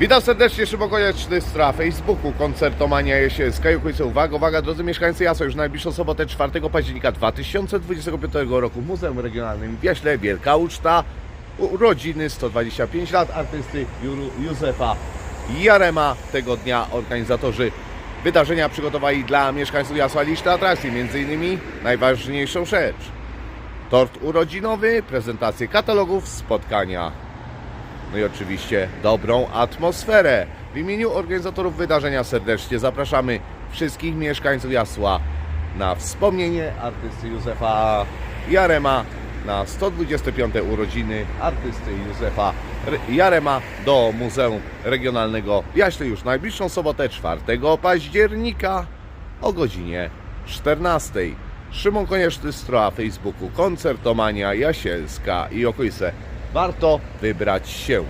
Witam serdecznie, Szymon Konieczny z Facebooku, koncertomania jesielska i okolice. Uwaga, uwaga, drodzy mieszkańcy Jasła, już najbliższą sobotę 4 października 2025 roku w Muzeum Regionalnym w Jaśle, Wielka Uczta, urodziny 125 lat artysty Józefa Jarema. Tego dnia organizatorzy wydarzenia przygotowali dla mieszkańców Jasła atrakcji, między innymi najważniejszą rzecz. Tort urodzinowy, prezentację katalogów, spotkania no i oczywiście dobrą atmosferę. W imieniu organizatorów wydarzenia serdecznie zapraszamy wszystkich mieszkańców Jasła na wspomnienie artysty Józefa Jarema na 125 urodziny artysty Józefa Jarema do Muzeum Regionalnego w Jaśle już najbliższą sobotę 4 października o godzinie 14. Szymon Konieczny z Troa Facebooku Koncertomania Jasielska i okolice warto wybrać się.